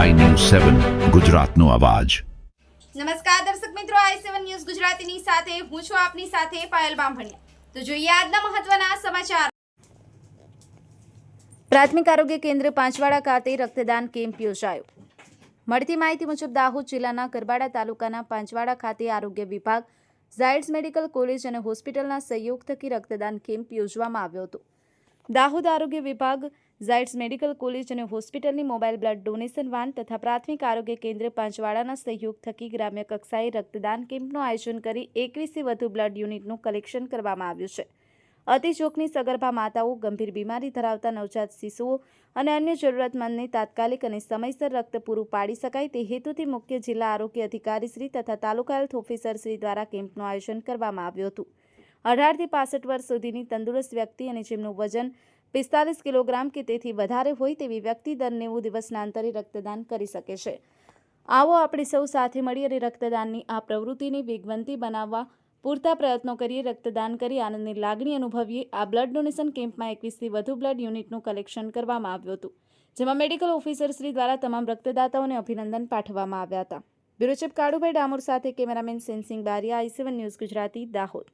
સેવન ગુજરાતનો અવાજ. નમસ્કાર દર્શક મિત્રો આઈ સેવન ન્યૂઝ ગુજરાતીની સાથે, હું છું આપની સાથે પાયલ બામભણિયા. તો જોઈએ આજના મહત્વના સમાચાર. પ્રાથમિક આરોગ્ય કેન્દ્ર પાંચવાડા ખાતે રક્તદાન કેમ્પ યોજાયો. મળતી માહિતી મુજબ દાહોદ જિલ્લાના ગરબાડા તાલુકાના પાંચવાડા ખાતે આરોગ્ય વિભાગ, ઝાયડ્સ મેડિકલ કોલેજ અને હોસ્પિટલના સહયોગ થકી રક્તદાન કેમ્પ યોજવામાં આવ્યો હતો. દાહોદ આરોગ્ય વિભાગ ઝાયડ્સ મેડિકલ કોલેજ અને હોસ્પિટલની મોબાઈલ બ્લડ ડોનેશન વાન તથા પ્રાથમિક આરોગ્ય કેન્દ્ર પાંચવાડાના સહયોગ થકી ગ્રામ્ય કક્ષાએ રક્તદાન કેમ્પનું આયોજન કરી એકવીસથી વધુ બ્લડ યુનિટનું કલેક્શન કરવામાં આવ્યું છે. અતિ જોખમી સગર્ભા માતાઓ, ગંભીર બીમારી ધરાવતા નવજાત શિશુઓ અને અન્ય જરૂરતમંદને તાત્કાલિક અને સમયસર રક્ત પૂરું પાડી શકાય તે હેતુથી મુખ્ય જિલ્લા આરોગ્ય અધિકારી શ્રી તથા તાલુકા હેલ્થ ઓફિસર શ્રી દ્વારા કેમ્પનું આયોજન કરવામાં આવ્યું હતું. અઢારથી પાસઠ વર્ષ સુધીની તંદુરસ્ત વ્યક્તિ અને જેમનું વજન પિસ્તાલીસ કિલોગ્રામ કે તેથી વધારે હોય તેવી વ્યક્તિ દર નેવું દિવસના અંતરે રક્તદાન કરી શકે છે. આવો આપણે સૌ સાથે મળી અને રક્તદાનની આ પ્રવૃત્તિને વેગવંતી બનાવવા પૂરતા પ્રયત્નો કરીએ, રક્તદાન કરી આનંદની લાગણી અનુભવીએ. આ બ્લડ ડોનેશન કેમ્પમાં એકવીસથી વધુ બ્લડ યુનિટનું કલેક્શન કરવામાં આવ્યું હતું, જેમાં મેડિકલ ઓફિસર શ્રી દ્વારા તમામ રક્તદાતાઓને અભિનંદન પાઠવવામાં આવ્યા હતા. બ્યુરો કાળુભાઈ ડામોર સાથે cameraman Sensing Bariya, I seven news Gujarati, Dahod.